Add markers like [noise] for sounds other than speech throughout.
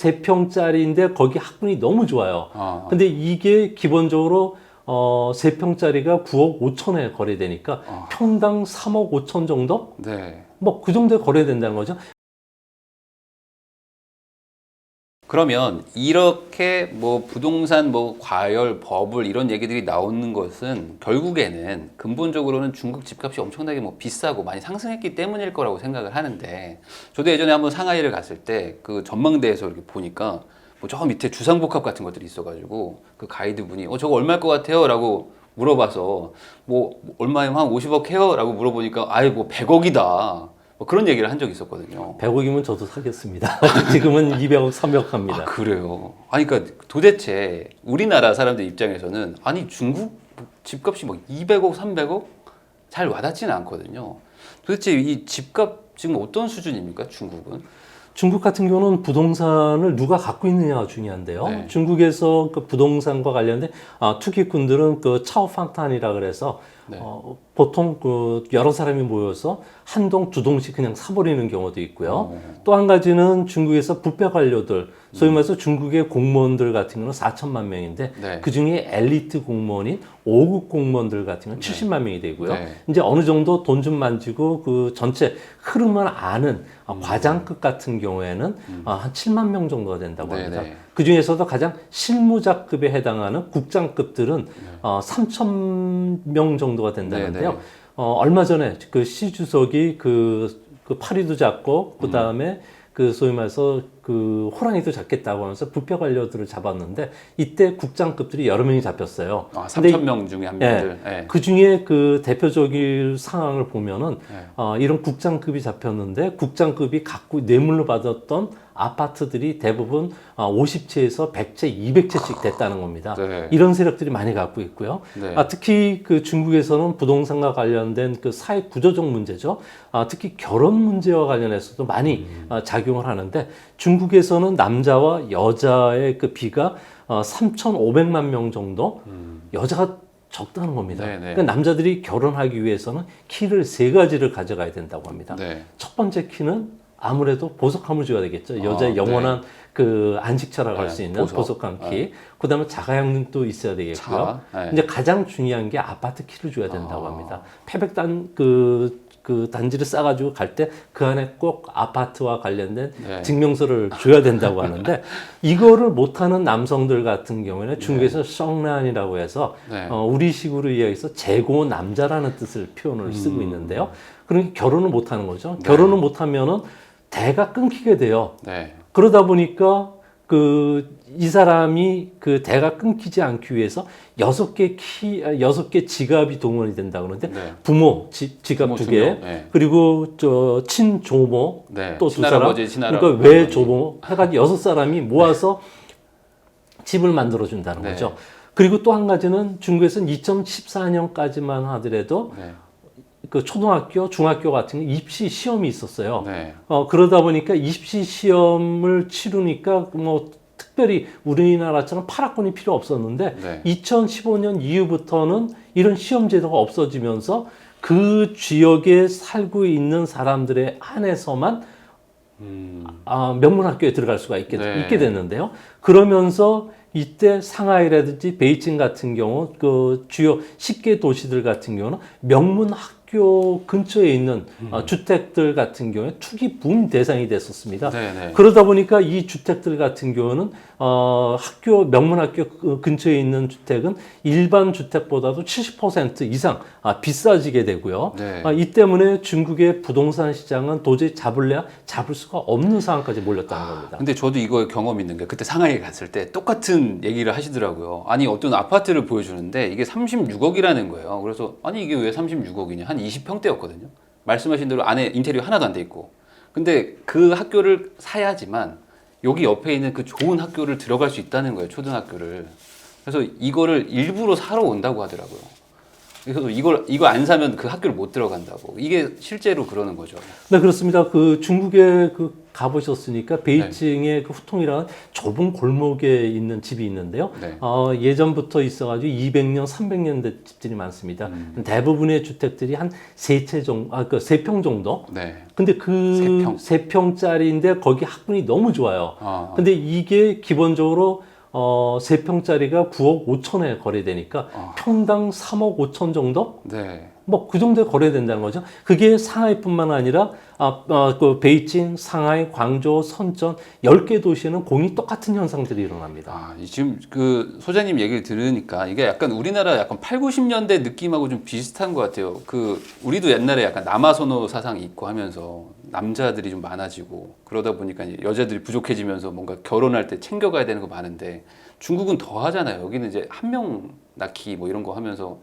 세 평짜리인데 거기 학군이 너무 좋아요. 아, 근데 이게 기본적으로 어, 세 평짜리가 9억 5천에 거래되니까 아. 평당 3억 5천 정도? 네. 뭐 그 정도에 거래된다는 거죠. 그러면 이렇게 뭐 부동산 뭐 과열 버블 이런 얘기들이 나오는 것은 결국에는 근본적으로는 중국 집값이 엄청나게 뭐 비싸고 많이 상승했기 때문일 거라고 생각을 하는데 저도 예전에 한번 상하이를 갔을 때 그 전망대에서 이렇게 보니까 뭐 저 밑에 주상복합 같은 것들이 있어가지고 그 가이드 분이 어 저거 얼마일 것 같아요?라고 물어봐서 뭐 얼마에 한 50억 해요?라고 물어보니까 아예 뭐 100억이다 뭐 그런 얘기를 한 적이 있었거든요. 100억이면 저도 사겠습니다. [laughs] 지금은 200억, 300억 아, 합니다. 그래요. 아니, 그러니까 도대체 우리나라 사람들 입장에서는 아니 중국 집값이 막 200억, 300억 잘 와닿지는 않거든요. 도대체 이 집값 지금 어떤 수준입니까, 중국은? 중국 같은 경우는 부동산을 누가 갖고 있느냐가 중요한데요. 네. 중국에서 그 부동산과 관련된 아, 투기꾼들은 그 차오팡탄이라 그래서 네. 어, 보통 그 여러 사람이 모여서 한 동, 두 동씩 그냥 사버리는 경우도 있고요. 어. 또한 가지는 중국에서 부패 관료들, 소위 말해서 중국의 공무원들 같은 경우는 4천만 명인데 네. 그 중에 엘리트 공무원인 5급 공무원들 같은 경우는 70만 명이 되고요. 네. 이제 어느 정도 돈 좀 만지고 그 전체 흐름을 아는 아, 음. 과장급 같은 경우에는 아, 한 7만 명 정도가 된다고 네, 합니다. 네. 그 중에서도 가장 실무자급에 해당하는 국장급들은 어, 3천 명 정도가 된다는데요. 네, 네. 어, 얼마 전에 그 시 주석이 그, 그 파리도 잡고 그 다음에 그 소위 말해서 그 호랑이도 잡겠다고 하면서 부패 관료들을 잡았는데 이때 국장급들이 여러 명이 잡혔어요. 아, 근데 3천 명 중에 한 명들. 네. 그 중에 그 대표적인 상황을 보면은 네. 어, 이런 국장급이 잡혔는데 국장급이 갖고 뇌물로 받았던 아파트들이 대부분 어, 50채에서 100채, 200채씩 됐다는 겁니다. 네. 이런 세력들이 많이 갖고 있고요. 네. 아, 특히 그 중국에서는 부동산과 관련된 그 사회 구조적 문제죠. 아, 특히 결혼 문제와 관련해서도 많이 음. 아, 작용을 하는데 중국에서는 남자와 여자의 그 비가 어, 3,500만 명 정도 여자가 적다는 겁니다. 음. 네네. 그러니까 남자들이 결혼하기 위해서는 키를 세 가지를 가져가야 된다고 합니다. 네. 첫 번째 키는 아무래도 보석함을 줘야 되겠죠. 아, 여자의 네. 영원한 그 안식처라고 할 네, 수 있는 보석. 보석함 키. 그다음에 자가용도 있어야 되겠고요. 차. 네. 이제 가장 중요한 게 아파트 키를 줘야 된다고 아. 합니다. 패백단 그, 그 단지를 싸가지고 갈 때 그 안에 꼭 아파트와 관련된 네. 증명서를 줘야 된다고 하는데 이거를 못하는 남성들 같은 경우에는 중국에서 성란이라고 해서 네. 어, 우리식으로 이야기해서 재고 남자라는 뜻을 표현을 음. 쓰고 있는데요. 그러니까 결혼을 못하는 거죠. 결혼을 못하면은 대가 끊기게 돼요. 네. 그러다 보니까 그 이 사람이 그 대가 끊기지 않기 위해서 여섯 개 키, 아, 여섯 개 지갑이 동원이 된다 그러는데 네. 부모 지, 지갑 두두 개, 명, 네. 그리고 저 친조모 네. 또 두 사람, 친할아버지. 그러니까 외조모 해가지고 여섯 사람이 모아서 집을 만들어 준다는 네. 거죠. 그리고 또 한 가지는 중국에서는 2014년까지만 하더라도 네. 그 초등학교, 중학교 같은 게 입시 시험이 있었어요. 네. 어, 그러다 보니까 입시 시험을 치르니까 뭐 특별히 우리나라처럼 파락군이 필요 없었는데 네. 2015년 이후부터는 이런 시험 제도가 없어지면서 그 지역에 살고 있는 사람들에 한해서만 음. 아, 명문학교에 들어갈 수가 있게, 네. 있게 됐는데요. 그러면서 이때 상하이라든지 베이징 같은 경우 그 주요 10개 도시들 같은 경우는 명문학 교 근처에 있는 음. 어, 주택들 같은 경우에 투기 붐 대상이 됐었습니다. 네. 네. 그러다 보니까 이 주택들 같은 경우는 어, 학교 명문학교 그 근처에 있는 주택은 일반 주택보다도 70% 이상 아, 비싸지게 되고요. 네. 아, 이 때문에 중국의 부동산 시장은 도저히 잡을래야 잡을 수가 없는 상황까지 몰렸다는 겁니다. 근데 저도 이거 경험 있는 게 그때 상하이 갔을 때 똑같은 얘기를 하시더라고요. 아니 어떤 아파트를 보여주는데 이게 36억이라는 거예요. 그래서 아니 이게 왜 36억이냐? 한 20평대였거든요. 말씀하신 대로 안에 인테리어 하나도 안 돼 있고. 근데 그 학교를 사야지만 여기 옆에 있는 그 좋은 학교를 들어갈 수 있다는 거예요. 초등학교를. 그래서 이거를 일부러 사러 온다고 하더라고요. 그래서 이걸 이거 안 사면 그 학교를 못 들어간다고. 이게 실제로 그러는 거죠. 네, 그렇습니다. 그 중국에 그 가보셨으니까 베이징의 그 후통이라는 좁은 골목에 있는 집이 있는데요. 네. 어, 예전부터 있어가지고 200년, 300년 된 집들이 많습니다. 음. 대부분의 주택들이 한 세 채 정도, 아, 그세평 정도. 네. 근데 세그 평. 세 평짜리인데 거기 학군이 너무 좋아요. 아, 근데 이게 기본적으로 어, 세 평짜리가 9억 5천에 거래되니까 아. 평당 3억 5천 정도? 네. 뭐 그 정도에 거래된다는 거죠. 그게 상하이뿐만 아니라 아, 아, 그 베이징, 상하이, 광저우, 선전 10개 도시에는 공이 똑같은 현상들이 일어납니다. 아, 이 지금 그 소장님 얘기를 들으니까 이게 약간 우리나라 약간 8, 90년대 느낌하고 좀 비슷한 것 같아요. 그 우리도 옛날에 약간 남아선호 사상이 있고 하면서 남자들이 좀 많아지고 그러다 보니까 여자들이 부족해지면서 뭔가 결혼할 때 챙겨가야 되는 거 많은데 중국은 더 하잖아요. 여기는 이제 한 명 낳기 뭐 이런 거 하면서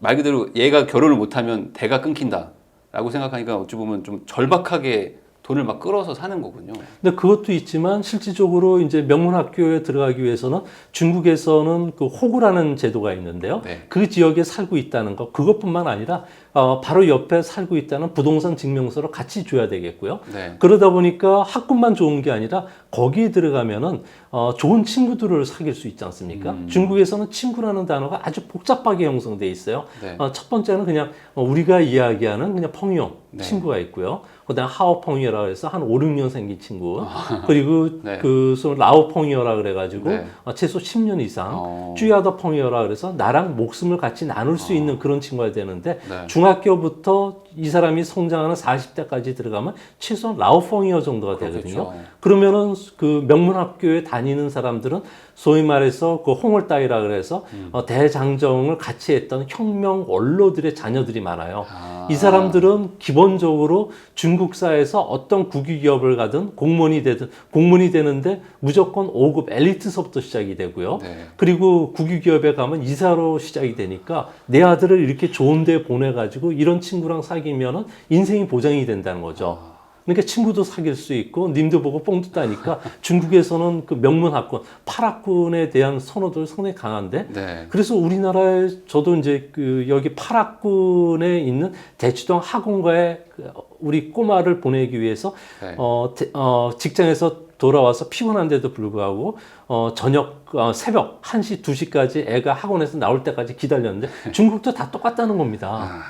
말 그대로 얘가 결혼을 못하면 대가 끊긴다라고 생각하니까 어찌 보면 좀 절박하게 돈을 막 끌어서 사는 거군요. 근데 그것도 있지만 실질적으로 이제 명문 학교에 들어가기 위해서는 중국에서는 그 호구라는 제도가 있는데요. 네. 그 지역에 살고 있다는 것 그것뿐만 아니라 어, 바로 옆에 살고 있다는 부동산 증명서를 같이 줘야 되겠고요. 네. 그러다 보니까 학군만 좋은 게 아니라 거기에 들어가면은 어, 좋은 친구들을 사귈 수 있지 않습니까? 음. 중국에서는 친구라는 단어가 아주 복잡하게 형성돼 있어요. 네. 어, 첫 번째는 그냥 어, 우리가 이야기하는 그냥 펑용 네. 친구가 있고요. 그다음 하오펑이라고 해서 한 5, 6년 생긴 친구. [laughs] 그리고 네. 그 라오펑이어라 그래 가지고 네. 어, 최소 10년 이상. 어. 쭈야더펑이어라 그래서 나랑 목숨을 같이 나눌 수 있는 그런 친구가 되는데 네. 중학교부터 이 사람이 성장하는 40대까지 들어가면 최소 라오펑이어 정도가. 되거든요. 그 러면은 그 명문 학교에 다니는 사람들은 소위 말해서 그 홍을따이라 그래서 음. 어, 대장정을 같이 했던 혁명 원로들의 자녀들이 많아요. 아. 이 사람들은 기본적으로 중국사에서 어떤 국유기업을 가든 공무원이 되든 공무원이 되는데 무조건 5급 엘리트서부터 시작이 되고요. 네. 그리고 국유기업에 가면 이사로 시작이 되니까 내 아들을 이렇게 좋은 데 보내가지고 이런 친구랑 사귀면은 인생이 보장이 된다는 거죠. 그러니까 친구도 사귈 수 있고 님도 보고 뽕도 따니까 [laughs] 중국에서는 그 명문 학군, 팔학군에 대한 선호도 상당히 강한데 네. 그래서 우리나라에 저도 이제 그 여기 팔학군에 있는 대치동 학원가에 그 우리 꼬마를 보내기 위해서 네. 어, 대- 어, 직장에서 돌아와서 피곤한데도 불구하고 어, 저녁 어, 새벽 1시, 2시까지 애가 학원에서 나올 때까지 기다렸는데 중국도 다 똑같다는 겁니다.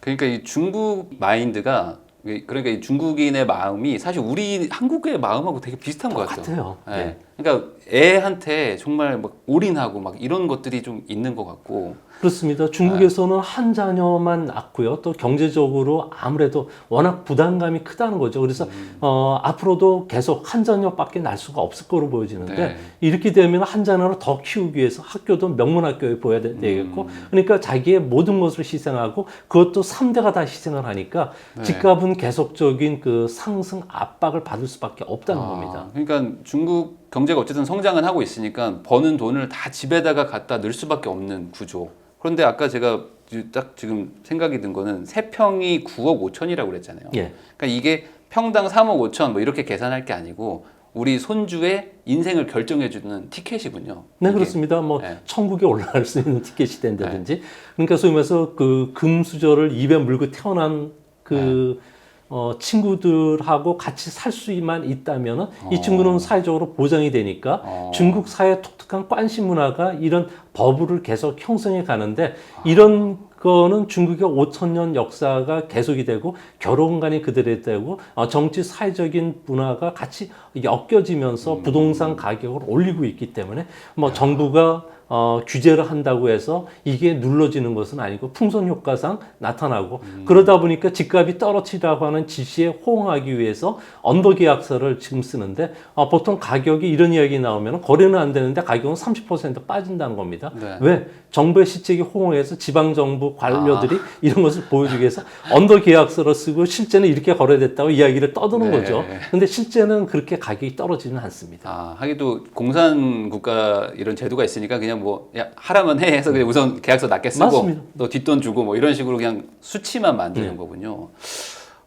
그러니까 이 중국 마인드가 그러니까 이 중국인의 마음이 사실 우리 한국의 마음하고 되게 비슷한 것 같아요. 똑같아요. 네. 네. 그러니까 애한테 정말 막 올인하고 막 이런 것들이 좀 있는 것 같고. 그렇습니다. 중국에서는 한 자녀만 낳고요. 또 경제적으로 아무래도 워낙 부담감이 크다는 거죠. 그래서 음. 어, 앞으로도 계속 한 자녀밖에 낳을 수가 없을 거로 보여지는데 네. 이렇게 되면 한 자녀를 더 키우기 위해서 학교도 명문 학교에 보여야 되- 되겠고 음. 그러니까 자기의 모든 것을 희생하고 그것도 3대가 다 희생을 하니까 네. 집값은 계속적인 그 상승 압박을 받을 수밖에 없다는 아, 겁니다. 그러니까 중국 경제가 어쨌든 성장은 하고 있으니까 버는 돈을 다 집에다가 갖다 넣을 수밖에 없는 구조. 그런데 아까 제가 딱 지금 생각이 든 거는 세 평이 9억 5천이라고 그랬잖아요. 예. 그러니까 이게 평당 3억 5천 뭐 이렇게 계산할 게 아니고 우리 손주의 인생을 결정해주는 티켓이군요. 네, 이게. 그렇습니다. 뭐 네. 천국에 올라갈 수 있는 티켓이 된다든지. 그러니까 소위 말해서 그 금수저를 입에 물고 태어난 그 네. 어, 친구들하고 같이 살 수만 있다면은 어. 이 친구는 사회적으로 보장이 되니까 어. 중국 사회 독특한 관심 문화가 이런 버블을 계속 형성해 가는데 아. 이런 거는 중국의 5천 년 역사가 계속이 되고 결혼관이 그대로 되고 어, 정치 사회적인 문화가 같이 엮여지면서 음. 부동산 가격을 올리고 있기 때문에 뭐 정부가 어, 규제를 한다고 해서 이게 눌러지는 것은 아니고 풍선 효과상 나타나고 음. 그러다 보니까 집값이 떨어지라고 하는 지시에 호응하기 위해서 언더 계약서를 지금 쓰는데 어, 보통 가격이 이런 이야기 나오면 거래는 안 되는데 가격은 30% 빠진다는 겁니다. 네. 왜? 정부의 시책에 호응해서 지방 정부 관료들이 [laughs] 이런 것을 보여주기 위해서 언더 계약서를 쓰고 실제는 이렇게 거래됐다고 이야기를 떠드는 네. 거죠. 근데 실제는 그렇게 가격이 떨어지는 않습니다. 아, 하기도 공산 국가 이런 제도가 있으니까 그냥 뭐 야, 하라면 해 해서 그냥 우선 계약서 낮게 쓰고 맞습니다. 또 뒷돈 주고 뭐 이런 식으로 그냥 수치만 만드는 네. 거군요.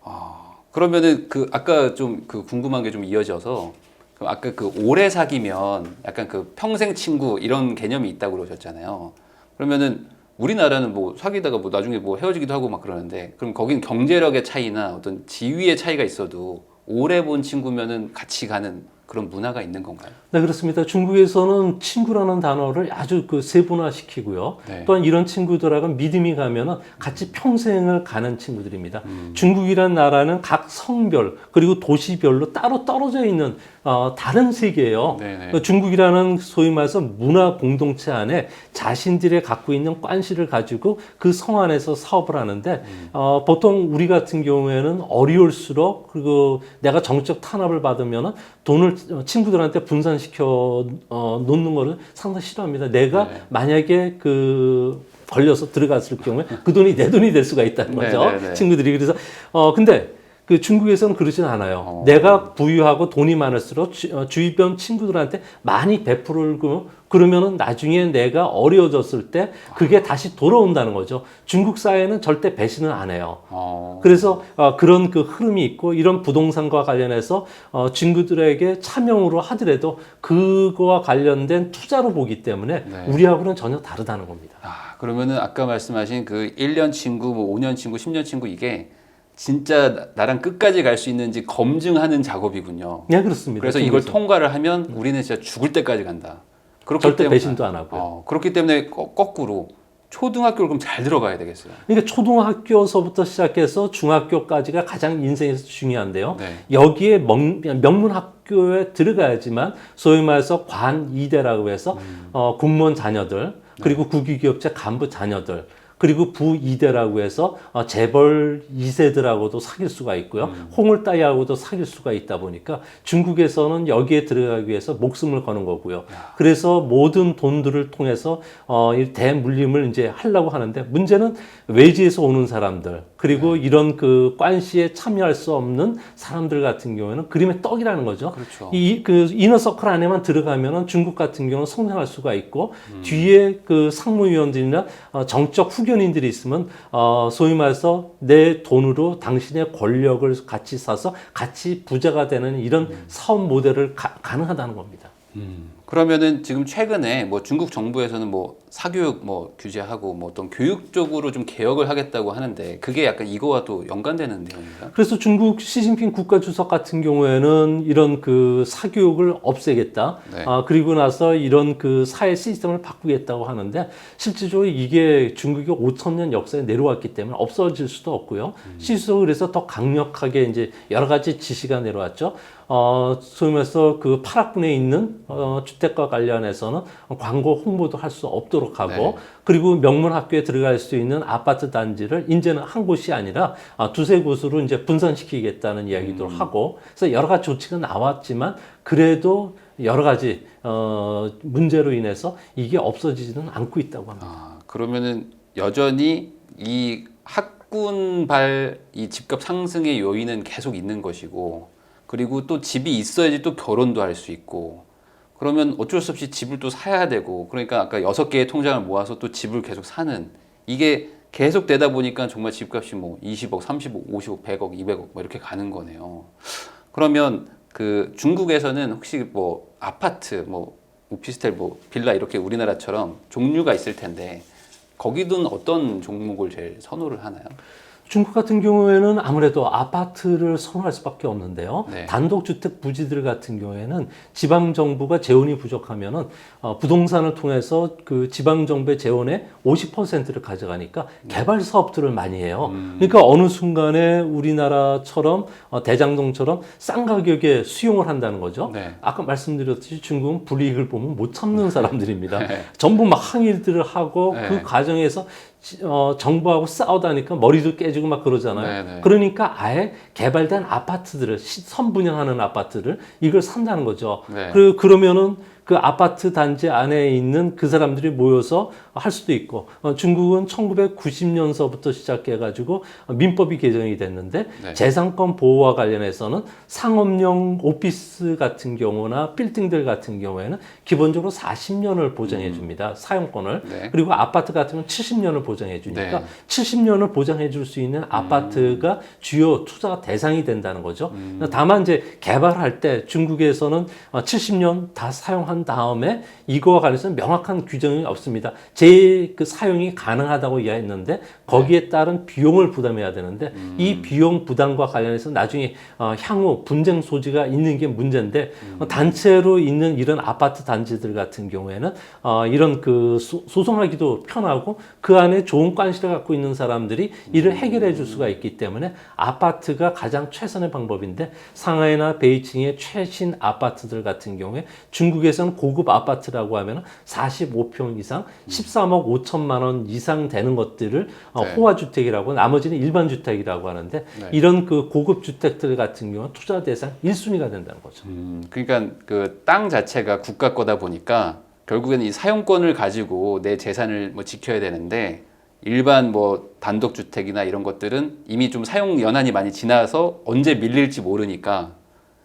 아, 그러면은 그 아까 좀 그 궁금한 게 좀 이어져서 그 아까 그 오래 사귀면 약간 그 평생 친구 이런 개념이 있다고 그러셨잖아요. 그러면은 우리나라는 뭐 사귀다가 뭐 나중에 뭐 헤어지기도 하고 막 그러는데 그럼 거긴 경제력의 차이나 어떤 지위의 차이가 있어도 오래 본 친구면은 같이 가는 그런 문화가 있는 건가요? 네, 그렇습니다. 중국에서는 친구라는 단어를 아주 그 세분화시키고요. 네. 또한 이런 친구들하고는 믿음이 가면은 같이 평생을 가는 친구들입니다. 중국이란 나라는 각 성별 그리고 도시별로 따로 떨어져 있는 어, 다른 세계예요. 네네. 그 중국이라는 소위 말해서 문화 공동체 안에 자신들의 갖고 있는 관시를 가지고 그 성 안에서 사업을 하는데 어, 보통 우리 같은 경우에는 어려울수록 그리고 내가 정적 탄압을 받으면 돈을 어, 친구들한테 분산 시켜 어, 놓는 거를 상당히 싫어합니다. 내가 네. 만약에 그 걸려서 들어갔을 경우에 그 돈이 내 돈이 될 수가 있다는 거죠. 네, 네, 네. 친구들이 그래서 어 근데 그 중국에서는 그러진 않아요. 어. 내가 부유하고 돈이 많을수록 주, 어, 주변 친구들한테 많이 베풀고 그러면은 나중에 내가 어려워졌을 때 그게 다시 돌아온다는 거죠. 중국 사회는 절대 배신을 안 해요. 어, 그래서 어, 그런 그 흐름이 있고 이런 부동산과 관련해서 어, 친구들에게 차명으로 하더라도 그거와 관련된 투자로 보기 때문에 네. 우리하고는 전혀 다르다는 겁니다. 아, 그러면은 아까 말씀하신 그 1년 친구, 뭐 5년 친구, 10년 친구 이게 진짜 나- 나랑 끝까지 갈 수 있는지 검증하는 작업이군요. 네 그렇습니다. 그래서 이걸 중국에서. 통과를 하면 우리는 진짜 죽을 때까지 간다. 그렇기 절대 때문에 배신도 안 하고요. 어, 그렇기 때문에 거, 거꾸로 초등학교를 그럼 잘 들어가야 되겠어요. 그러니까 초등학교서부터 시작해서 중학교까지가 가장 인생에서 중요한데요. 네. 여기에 명, 문 학교에 들어가야지만 소위 말해서 관 이대라고 해서 음. 어, 공무원 자녀들 그리고 네. 국유기업체 간부 자녀들 그리고 부이대라고 해서 어, 재벌 2세들하고도 사귈 수가 있고요. 음. 홍을 따위하고도 사귈 수가 있다 보니까 중국에서는 여기에 들어가기 위해서 목숨을 거는 거고요. 그래서 모든 돈들을 통해서 어, 이 대물림을 이제 하려고 하는데 문제는 외지에서 오는 사람들 그리고 네. 이런 그 관시에 참여할 수 없는 사람들 같은 경우에는 그림의 떡이라는 거죠. 그렇죠. 이 그 이너 서클 안에만 들어가면은 중국 같은 경우는 성장할 수가 있고 음. 뒤에 그 상무위원들이나 어, 정적 후견인들이 있으면 어, 소위 말해서 내 돈으로 당신의 권력을 같이 사서 같이 부자가 되는 이런 음. 사업 모델을 가, 가능하다는 겁니다. 그러면은 지금 최근에 뭐 중국 정부에서는 뭐 사교육 뭐 규제하고 뭐 어떤 교육 쪽으로 좀 개혁을 하겠다고 하는데 그게 약간 이거와 또 연관되는 내용인가? 그래서 중국 시진핑 국가 주석 같은 경우에는 이런 그 사교육을 없애겠다. 네. 아, 그리고 나서 이런 그 사회 시스템을 바꾸겠다고 하는데 실질적으로 이게 중국이 5천 년 역사에 내려왔기 때문에 없어질 수도 없고요. 시수도 그래서 더 강력하게 이제 여러 가지 지시가 내려왔죠. 어, 소위 말해서 그 8학군에 있는 어, 주택과 관련해서는 광고 홍보도 할 수 없도록 하고 네. 그리고 명문 학교에 들어갈 수 있는 아파트 단지를 이제는 한 곳이 아니라 아, 두세 곳으로 이제 분산시키겠다는 이야기도 음. 하고 그래서 여러 가지 조치가 나왔지만 그래도 여러 가지 어, 문제로 인해서 이게 없어지지는 않고 있다고 합니다. 아, 그러면은 여전히 이 학군발 이 집값 상승의 요인은 계속 있는 것이고 그리고 또 집이 있어야지 또 결혼도 할 수 있고 그러면 어쩔 수 없이 집을 또 사야 되고 그러니까 아까 여섯 개의 통장을 모아서 또 집을 계속 사는 이게 계속 되다 보니까 정말 집값이 뭐 20억, 30억, 50억, 100억, 200억 뭐 이렇게 가는 거네요. 그러면 그 중국에서는 혹시 뭐 아파트, 뭐 오피스텔, 뭐 빌라 이렇게 우리나라처럼 종류가 있을 텐데 거기는 어떤 종목을 제일 선호를 하나요? 중국 같은 경우에는 아무래도 아파트를 선호할 수밖에 없는데요. 네. 단독주택 부지들 같은 경우에는 지방 정부가 재원이 부족하면은 어, 부동산을 통해서 그 지방 정부의 재원의 50%를 가져가니까 개발 사업들을 많이 해요. 그러니까 어느 순간에 우리나라처럼 어, 대장동처럼 싼 가격에 수용을 한다는 거죠. 네. 아까 말씀드렸듯이 중국은 불이익을 보면 못 참는 사람들입니다. [laughs] 네. 전부 막 항의들을 하고 네. 그 과정에서 지- 어, 정부하고 싸우다니까 머리도 깨지고 막 그러잖아요. 네, 네. 그러니까 아예 개발된 아파트들을 시- 선분양하는 아파트를 이걸 산다는 거죠. 네. 그 그러면은 그 아파트 단지 안에 있는 그 사람들이 모여서 할 수도 있고 어, 중국은 1990년서부터 시작해가지고 민법이 개정이 됐는데 네. 재산권 보호와 관련해서는 상업용 오피스 같은 경우나 빌딩들 같은 경우에는 기본적으로 40년을 보장해 줍니다 사용권을 음. 네. 그리고 아파트 같으면 70년을 보장해 주니까 네. 70년을 보장해 줄 수 있는 아파트가 주요 투자 대상이 된다는 거죠. 음. 다만 이제 개발할 때 중국에서는 어, 70년 다 사용한 한 다음에 이거와 관련해서 명확한 규정이 없습니다. 제그 사용이 가능하다고 이야기했는데 거기에 따른 비용을 부담해야 되는데 이 비용 부담과 관련해서 나중에 어, 향후 분쟁 소지가 있는 게 문제인데 어, 단체로 있는 이런 아파트 단지들 같은 경우에는 어, 이런 그 소, 소송하기도 편하고 그 안에 좋은 관시를 갖고 있는 사람들이 이를 해결해 줄 수가 있기 때문에 아파트가 가장 최선의 방법인데 상하이나 베이징의 최신 아파트들 같은 경우에 중국에서는 고급 아파트라고 하면 45평 이상 13억 5천만 원 이상 되는 것들을 어, 네. 호화 주택이라고 나머지는 일반 주택이라고 하는데 네. 이런 그 고급 주택들 같은 경우는 투자 대상 1순위가 된다는 거죠. 음, 그러니까 그 땅 자체가 국가 거다 보니까 결국에는 이 사용권을 가지고 내 재산을 뭐 지켜야 되는데 일반 뭐 단독 주택이나 이런 것들은 이미 좀 사용 연한이 많이 지나서 언제 밀릴지 모르니까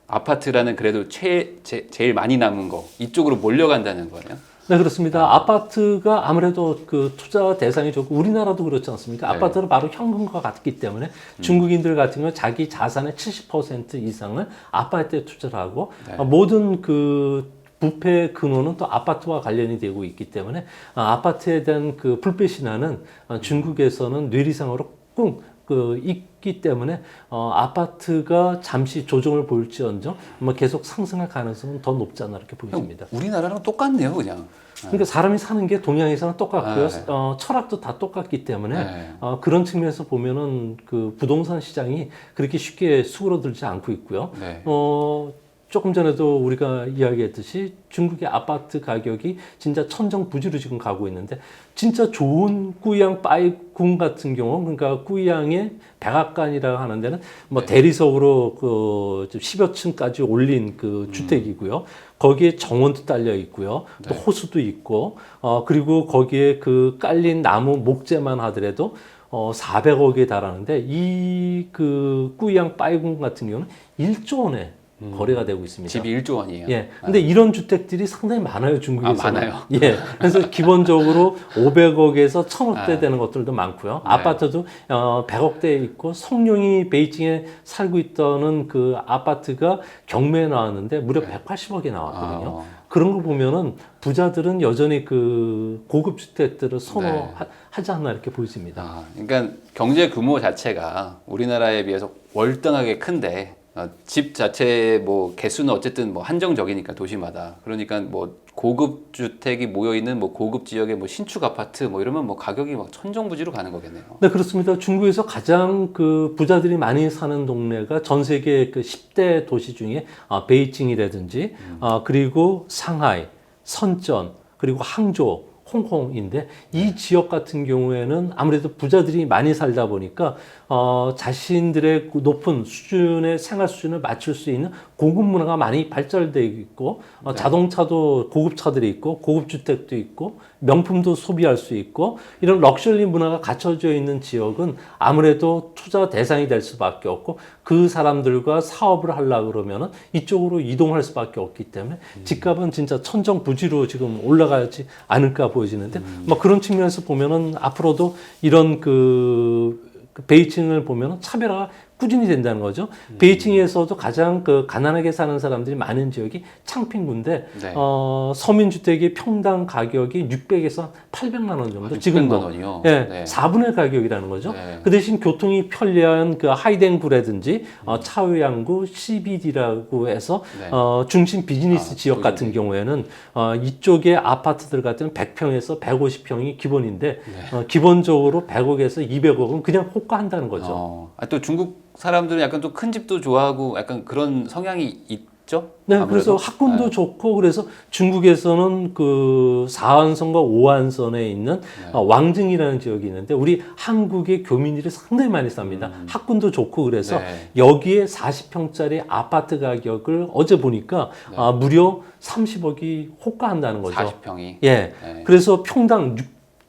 아파트라는 그래도 최, 제, 제일 많이 남은 거 이쪽으로 몰려간다는 거예요. 네, 그렇습니다. 아파트가 아무래도 그 투자 대상이 좋고 우리나라도 그렇지 않습니까? 네. 아파트는 바로 현금과 같기 때문에 중국인들 같은 경우는 자기 자산의 70% 이상을 아파트에 투자를 하고 네. 어, 모든 그 부패 근원은 또 아파트와 관련이 되고 있기 때문에 아, 아파트에 대한 그 불배 신화는 어, 중국에서는 뇌리상으로 꾹 그 있기 때문에 어, 아파트가 잠시 조정을 보일지언정 뭐 계속 상승할 가능성은 더 높지 않나 이렇게 보입니다. 우리나라랑 똑같네요, 그냥. 그러니까 사람이 사는 게 동양에서는 똑같고요. 아, 네. 어, 철학도 다 똑같기 때문에 네. 어, 그런 측면에서 보면은 그 부동산 시장이 그렇게 쉽게 수그러들지 않고 있고요. 네. 어, 조금 전에도 우리가 이야기했듯이 중국의 아파트 가격이 진짜 천정 부지로 지금 가고 있는데 진짜 좋은 꾸양 빠이궁 같은 경우 그러니까 꾸양의 백악관이라고 하는 데는 뭐 네. 대리석으로 그 10여 층까지 올린 그 주택이고요. 거기에 정원도 딸려 있고요. 또 네. 호수도 있고 어 그리고 거기에 그 깔린 나무 목재만 하더라도 어 400억에 달하는데 이 그 꾸양 빠이궁 같은 경우는 1조 원에 거래가 되고 있습니다. 집이 1조 원이에요. 예. 근데 이런 주택들이 상당히 많아요, 중국에서. 아, 많아요? [laughs] 예. 그래서 기본적으로 500억에서 1000억대 아. 되는 것들도 많고요. 네. 아파트도 어 100억대 있고 성룡이 베이징에 살고 있던 그 아파트가 경매에 나왔는데 무려 180억에 나왔거든요. 아, 그런 거 보면은 부자들은 여전히 그 고급 주택들을 선호하지 않나 이렇게 보여집니다. 아, 그러니까 경제 규모 자체가 우리나라에 비해서 월등하게 큰데 어, 집 자체 뭐 개수는 어쨌든 뭐 한정적이니까 도시마다 그러니까 뭐 고급 주택이 모여 있는 뭐 고급 지역의 뭐 신축 아파트 뭐 이러면 뭐 가격이 막 천정부지로 가는 거겠네요. 네, 그렇습니다. 중국에서 가장 그 부자들이 많이 사는 동네가 전 세계 그 10대 도시 중에 아, 베이징이라든지 아, 그리고 상하이, 선전, 그리고 항저우, 홍콩인데 이 지역 같은 경우에는 아무래도 부자들이 많이 살다 보니까 어, 자신들의 그 높은 수준의 생활 수준을 맞출 수 있는 고급 문화가 많이 발달되어 있고 어, 자동차도 고급 차들이 있고 고급 주택도 있고 명품도 소비할 수 있고 이런 럭셔리 문화가 갖춰져 있는 지역은 아무래도 투자 대상이 될 수밖에 없고 그 사람들과 사업을 하려 그러면은 이쪽으로 이동할 수밖에 없기 때문에 집값은 진짜 천정부지로 지금 올라가지 않을까 보여지는데 뭐 그런 측면에서 보면은 앞으로도 이런 그, 그 베이징을 보면은 차별화가 꾸준히 된다는 거죠. 베이징에서도 가장 그 가난하게 사는 사람들이 많은 지역이 창핑구인데 네. 어, 서민 주택의 평당 가격이 600에서 800만 원 정도. 아, 지금도 600만 원이요? 예, 네. 4분의 가격이라는 거죠. 네. 그 대신 교통이 편리한 그 하이덴구라든지 어, 차오양구, CBD라고 해서 네. 어, 중심 비즈니스 아, 지역 같은. 경우에는 어, 이쪽의 아파트들 같은 100평에서 150평이 기본인데 네. 어, 기본적으로 100억에서 200억은 그냥 호가한다는 거죠. 어, 아, 또 중국 사람들은 약간 또큰 집도 좋아하고 약간 그런 성향이 있죠? 네, 아무래도? 그래서 학군도 네. 좋고 그래서 중국에서는 그 4한선과 5한선에 있는 네. 어, 왕증이라는 지역이 있는데 우리 한국의 교민들이 상당히 많이 삽니다. 학군도 좋고 그래서 음. 네. 여기에 40평짜리 아파트 가격을 어제 보니까 네. 아, 무려 30억이 호가한다는 거죠. 40평이. 예. 네. 그래서 평당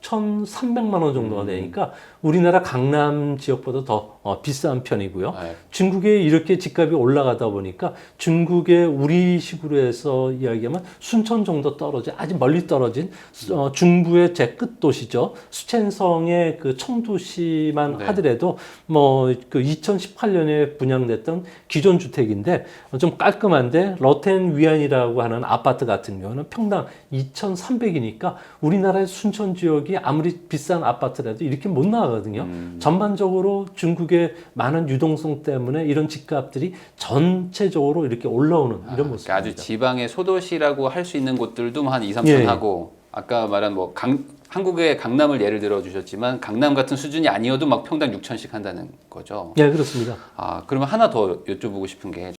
6,300만 원 정도가 되니까 우리나라 강남 지역보다 더 어, 비싼 편이고요. 네. 중국에 이렇게 집값이 올라가다 보니까 중국의 우리 식으로 해서 이야기하면 순천 정도 떨어진 아주 멀리 떨어진 어, 중부의 제 끝 도시죠. 수첸성의 그 청도시만 네. 하더라도 뭐 그 2018년에 분양됐던 기존 주택인데 좀 깔끔한데 러텐 위안이라고 하는 아파트 같은 경우는 평당 2,300이니까 우리나라의 순천 지역이 아무리 비싼 아파트라도 이렇게 못 나가거든요. 음. 전반적으로 중국의 많은 유동성 때문에 이런 집값들이 전체적으로 이렇게 올라오는 이런 그러니까 모습입니다. 아주 지방의 소도시라고 할 수 있는 곳들도 한 2, 3천 예, 예. 하고 아까 말한 뭐 강, 한국의 강남을 예를 들어 주셨지만 강남 같은 수준이 아니어도 막 평당 6천씩 한다는 거죠. 예, 그렇습니다. 아, 그러면 하나 더 여쭤보고 싶은 게